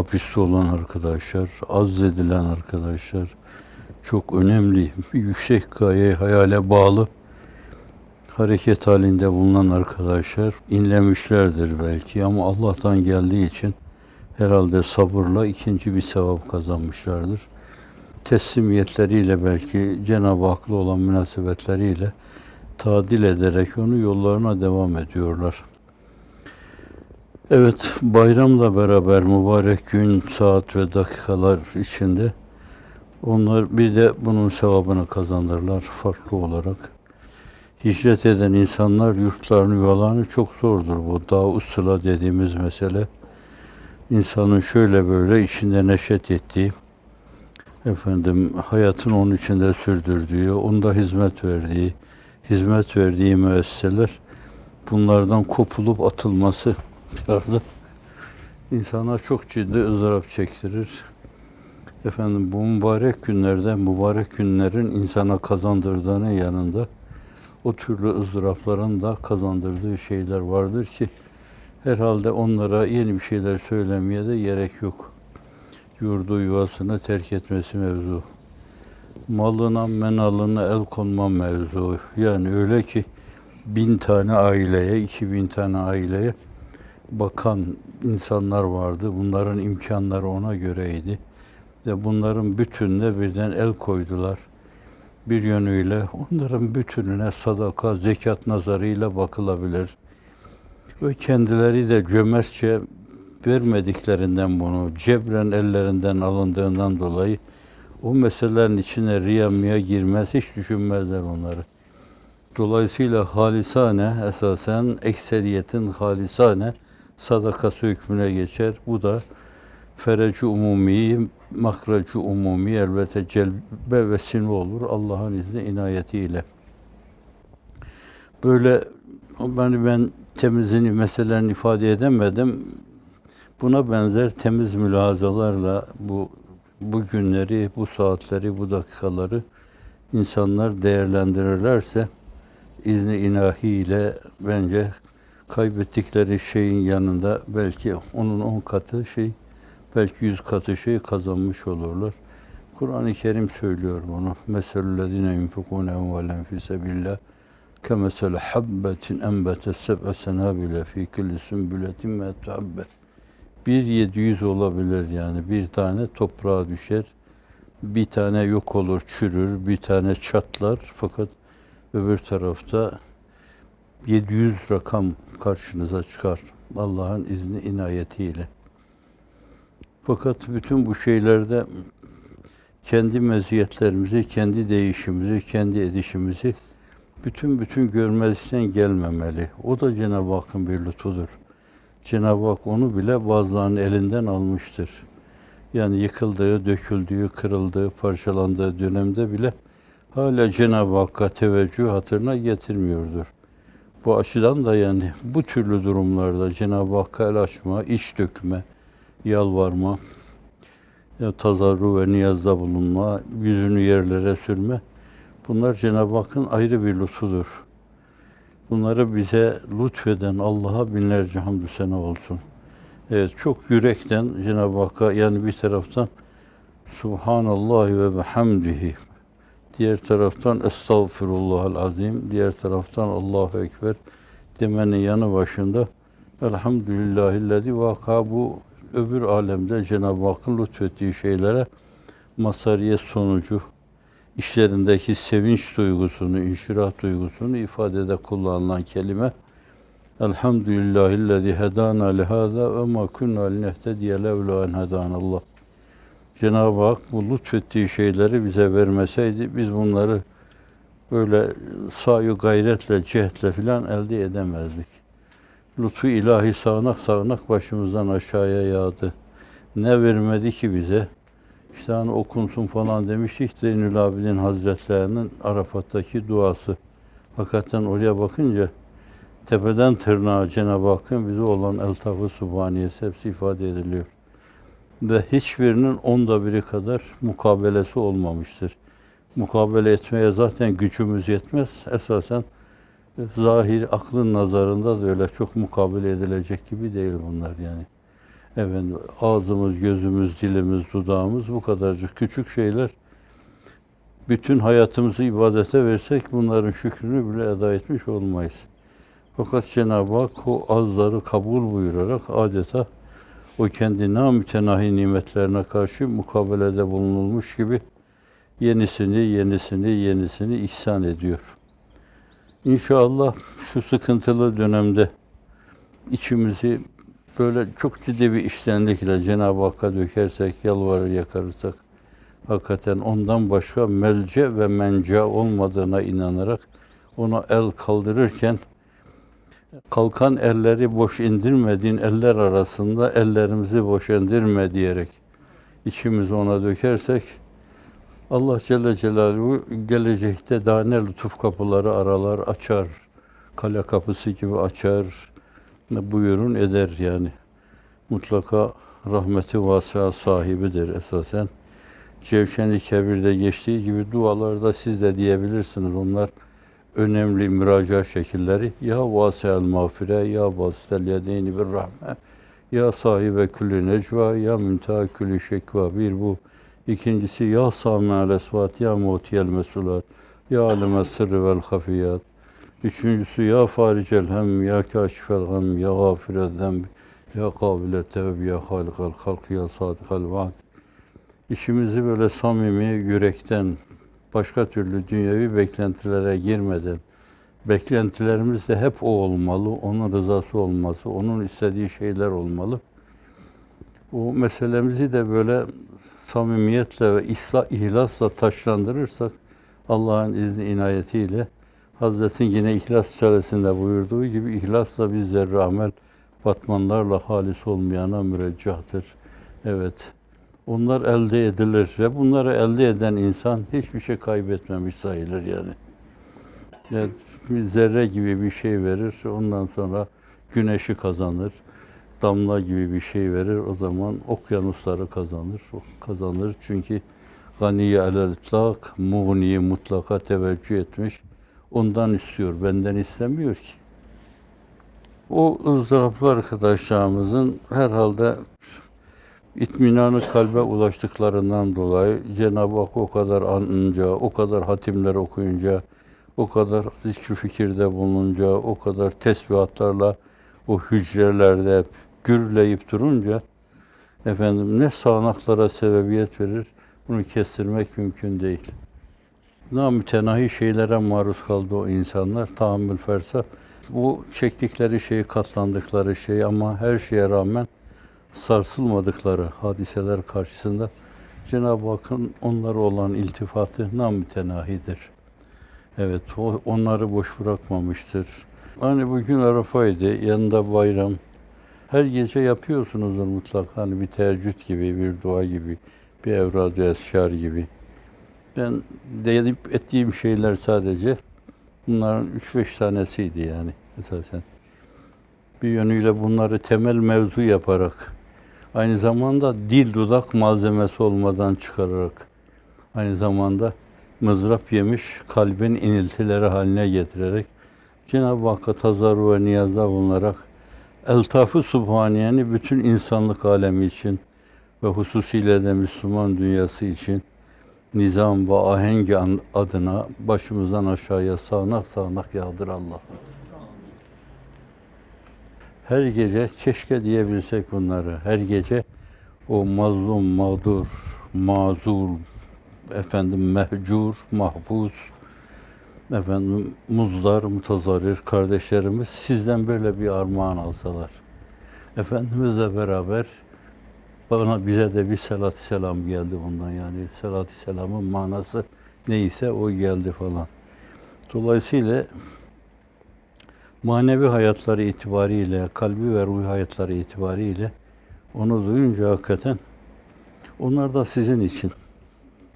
hapiste olan arkadaşlar, azzedilen arkadaşlar, çok önemli, yüksek gaye, hayale bağlı hareket halinde bulunan arkadaşlar inlemişlerdir belki ama Allah'tan geldiği için herhalde sabırla ikinci bir sevap kazanmışlardır. Teslimiyetleriyle belki Cenab-ı Hak'la olan münasebetleriyle tadil ederek onu yollarına devam ediyorlar. Evet, bayramla beraber mübarek gün, saat ve dakikalar içinde onlar bir de bunun sevabını kazanırlar farklı olarak. Hicret eden insanlar yurtlarını, yuvalarını çok zordur bu. Daha sıla dediğimiz mesele. İnsanın şöyle böyle içinde neşet ettiği, efendim hayatın onun içinde sürdürdüğü, onda hizmet verdiği, hizmet verdiği müesseseler bunlardan kopulup atılması yardım insana çok ciddi ızdırap çektirir. Efendim bu mübarek günlerde mübarek günlerin insana kazandırdığının yanında o türlü ızdırapların da kazandırdığı şeyler vardır ki herhalde onlara yeni bir şeyler söylemeye de gerek yok. Yurdu yuvasını terk etmesi mevzu. Malına menalına el konma mevzu. Yani öyle ki bin tane aileye, iki bin tane aileye bakan insanlar vardı. Bunların imkanları ona göreydi. Ve bunların bütününe birden el koydular. Bir yönüyle onların bütününe sadaka, zekat nazarıyla bakılabilir. Ve kendileri de cömertçe vermediklerinden bunu, cebren ellerinden alındığından dolayı o meselelerin içine riyamaya girmez, hiç düşünmezler onları. Dolayısıyla halisane esasen ekseriyetin halisane sadakası hükmüne geçer. Bu da fereci umumi, makracı umumi elbette celbe vesile olur Allah'ın izni inayetiyle. Böyle ben ben temizini meselelerini ifade edemedim. Buna benzer temiz mülahazalarla bu bu günleri, bu saatleri, bu dakikaları insanlar değerlendirirlerse izni ilahiyle bence kaybettikleri şeyin yanında belki onun on katı şey, belki yüz katı şey kazanmış olurlar. Kur'an-ı Kerim söylüyor bunu. Meselüllezine yunfikune envalen fi sebillah kemesel habbetin enbete seb'e senabile fi kulli sümbületin me tuhabbe. Bir yedi yüz olabilir yani. Bir tane toprağa düşer. Bir tane yok olur, çürür. Bir tane çatlar. Fakat öbür tarafta 700 rakam karşınıza çıkar. Allah'ın izni inayetiyle. Fakat bütün bu şeylerde kendi meziyetlerimizi, kendi değişimizi, kendi edişimizi bütün bütün görmezlikten gelmemeli. O da Cenab-ı Hakk'ın bir lütfudur. Cenab-ı Hak onu bile bazılarının elinden almıştır. Yani yıkıldığı, döküldüğü, kırıldığı, parçalandığı dönemde bile hala Cenab-ı Hakk'a teveccüh hatırına getirmiyordur. Bu açıdan da yani bu türlü durumlarda Cenab-ı Hakk'a el açma, iç dökme, yalvarma, ya tazarru ve niyazda bulunma, yüzünü yerlere sürme bunlar Cenab-ı Hakk'ın ayrı bir lütfudur. Bunları bize lütfeden Allah'a binlerce hamdü sena olsun. Evet çok yürekten Cenab-ı Hakk'a yani bir taraftan Subhanallah ve bihamdihi diğer taraftan Estağfirullahal azim, diğer taraftan Allahu Ekber demenin yanı başında Elhamdülillahillezî vaka bu öbür alemde Cenab-ı Hakk'ın lütfettiği şeylere masariyet sonucu işlerindeki sevinç duygusunu, inşirah duygusunu ifadede kullanılan kelime Elhamdülillahillezî hedâna lihâzâ ve mâ kunnâ linehtediye levlâ en hedânallah. Cenab-ı Hak bu lütfettiği şeyleri bize vermeseydi biz bunları böyle sayu gayretle, cehdle filan elde edemezdik. Lütfu ilahi sağanak sağanak başımızdan aşağıya yağdı. Ne vermedi ki bize? İşte hani okunsun falan demiştik Zeynül Abidin Hazretlerinin Arafat'taki duası. Hakikaten oraya bakınca tepeden tırnağa Cenab-ı Hakk'ın bize olan eltafı subhaniyesi hepsi ifade ediliyor ve hiçbirinin onda biri kadar mukabelesi olmamıştır. Mukabele etmeye zaten gücümüz yetmez. Esasen zahir aklın nazarında da öyle çok mukabele edilecek gibi değil bunlar yani. Efendim, ağzımız, gözümüz, dilimiz, dudağımız bu kadarcık küçük şeyler. Bütün hayatımızı ibadete versek bunların şükrünü bile eda etmiş olmayız. Fakat Cenab-ı Hak o azları kabul buyurarak adeta o kendi namütenahi nimetlerine karşı mukabelede bulunulmuş gibi yenisini, yenisini, yenisini ihsan ediyor. İnşallah şu sıkıntılı dönemde içimizi böyle çok ciddi bir iştenlikle Cenab-ı Hakk'a dökersek, yalvarır yakarırsak, hakikaten ondan başka melce ve menca olmadığına inanarak ona el kaldırırken kalkan elleri boş indirmediğin eller arasında ellerimizi boş indirme diyerek içimizi ona dökersek Allah Celle Celaluhu gelecekte daha ne lütuf kapıları aralar açar. Kale kapısı gibi açar. Buyurun eder yani. Mutlaka rahmeti vasa sahibidir esasen. Cevşen-i Kebir'de geçtiği gibi dualarda siz de diyebilirsiniz. Onlar önemli müracaat şekilleri. Ya vasi'el mağfire, ya vasitel yedeyni bir rahme, ya sahibe külü necva, ya münteha külü şekva. Bir bu. İkincisi ya sami'al esvat, ya mutiyel mesulat, ya aleme sırrı vel hafiyat. Üçüncüsü ya faricel hem, ya kaşifel gam, ya gafirel zemb, ya kabile tevb, ya halikal halk, ya sadıkal vaad. İşimizi böyle samimi, yürekten, başka türlü dünyevi beklentilere girmeden, beklentilerimiz de hep o olmalı, onun rızası olması, onun istediği şeyler olmalı. O meselemizi de böyle samimiyetle ve ihla, ihlasla taşlandırırsak Allah'ın izni inayetiyle Hazretin yine İhlas Çaresinde buyurduğu gibi ihlasla bir zerre amel batmanlarla halis olmayana müreccahtır. Evet. Onlar elde edilir ve bunları elde eden insan hiçbir şey kaybetmemiş sayılır yani. yani bir zerre gibi bir şey verir, ondan sonra güneşi kazanır. Damla gibi bir şey verir, o zaman okyanusları kazanır. Kazanır çünkü ganiye alel itlak, muğniye mutlaka teveccüh etmiş. Ondan istiyor, benden istemiyor ki. O ızdıraplı arkadaşlarımızın herhalde itminanı kalbe ulaştıklarından dolayı Cenab-ı Hak o kadar anınca, o kadar hatimler okuyunca, o kadar zikr fikirde bulununca, o kadar tesbihatlarla o hücrelerde gürleyip durunca efendim ne sağanaklara sebebiyet verir bunu kestirmek mümkün değil. Namütenahi şeylere maruz kaldı o insanlar tahammül fersa. Bu çektikleri şey, katlandıkları şey ama her şeye rağmen sarsılmadıkları hadiseler karşısında Cenab-ı Hakk'ın onlara olan iltifatı namütenahidir. Evet, o onları boş bırakmamıştır. Hani bugün Arafa'ydı, yanında bayram. Her gece yapıyorsunuzdur mutlaka. Hani bir teheccüd gibi, bir dua gibi, bir evrad-ı esşar gibi. Ben deyip ettiğim şeyler sadece bunların üç beş tanesiydi yani esasen. Bir yönüyle bunları temel mevzu yaparak, aynı zamanda dil dudak malzemesi olmadan çıkararak, aynı zamanda mızrap yemiş kalbin iniltileri haline getirerek, Cenab-ı Hakk'a tazarru ve niyazda bulunarak, Eltaf-ı Subhaniye'ni bütün insanlık alemi için ve hususiyle de Müslüman dünyası için nizam ve ahengi adına başımızdan aşağıya sağanak sağanak yağdır Allah. Her gece keşke diyebilsek bunları. Her gece o mazlum, mağdur, mazur, efendim mehcur, mahpus, efendim muzdar, mutazarir kardeşlerimiz sizden böyle bir armağan alsalar. Efendimizle beraber bana bize de bir selat selam geldi bundan yani selat selamın manası neyse o geldi falan. Dolayısıyla manevi hayatları itibariyle, kalbi ve ruh hayatları itibariyle onu duyunca hakikaten onlar da sizin için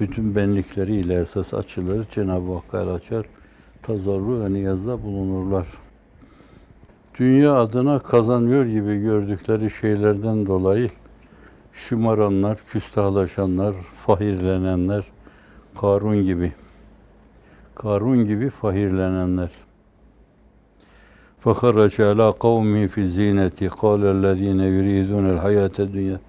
bütün benlikleriyle esas açılır. Cenab-ı Hakk'a açar. Tazarru ve niyazda bulunurlar. Dünya adına kazanıyor gibi gördükleri şeylerden dolayı şımaranlar, küstahlaşanlar, fahirlenenler, Karun gibi. Karun gibi fahirlenenler. فخرج على قومه في الزينة قال الذين يريدون الحياة الدنيا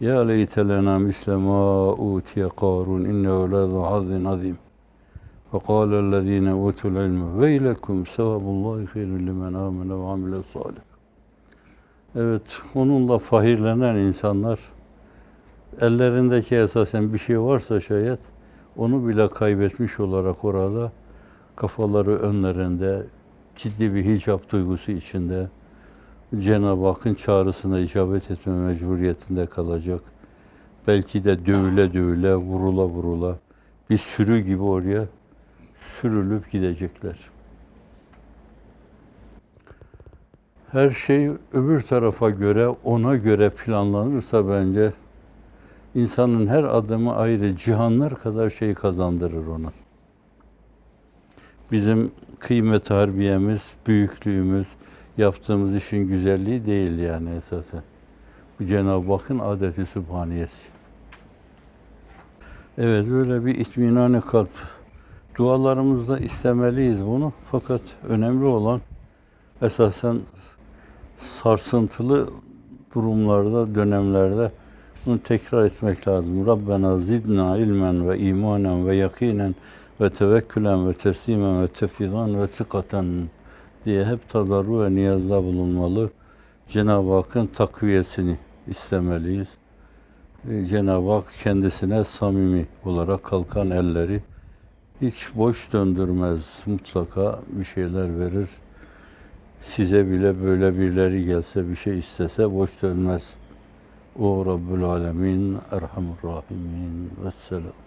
يا ليت لنا مثل ما أوتي قارون إنه لذو حظ عظيم فقال الذين أوتوا العلم ويلكم ثواب الله خير لمن آمن وعمل صالح Evet, onunla fahirlenen insanlar ellerindeki esasen bir şey varsa şayet onu bile kaybetmiş olarak orada kafaları önlerinde ciddi bir hicap duygusu içinde Cenab-ı Hakk'ın çağrısına icabet etme mecburiyetinde kalacak. Belki de dövüle dövüle, vurula vurula bir sürü gibi oraya sürülüp gidecekler. Her şey öbür tarafa göre, ona göre planlanırsa bence insanın her adımı ayrı cihanlar kadar şey kazandırır ona. Bizim kıymet harbiyemiz, büyüklüğümüz, yaptığımız işin güzelliği değil yani esasen. Bu Cenab-ı Hakk'ın adeti sübhaniyesi. Evet böyle bir itminani kalp. Dualarımızda istemeliyiz bunu. Fakat önemli olan esasen sarsıntılı durumlarda, dönemlerde bunu tekrar etmek lazım. Rabbena zidna ilmen ve imanen ve yakinen ve tevekkülen ve teslimen ve tefvidan ve sıkaten diye hep tadarru ve niyazda bulunmalı. Cenab-ı Hakk'ın takviyesini istemeliyiz. Ee, Cenab-ı Hak kendisine samimi olarak kalkan elleri hiç boş döndürmez. Mutlaka bir şeyler verir. Size bile böyle birileri gelse bir şey istese boş dönmez. O Rabbül Alemin, Erhamur Rahimin. Vesselam.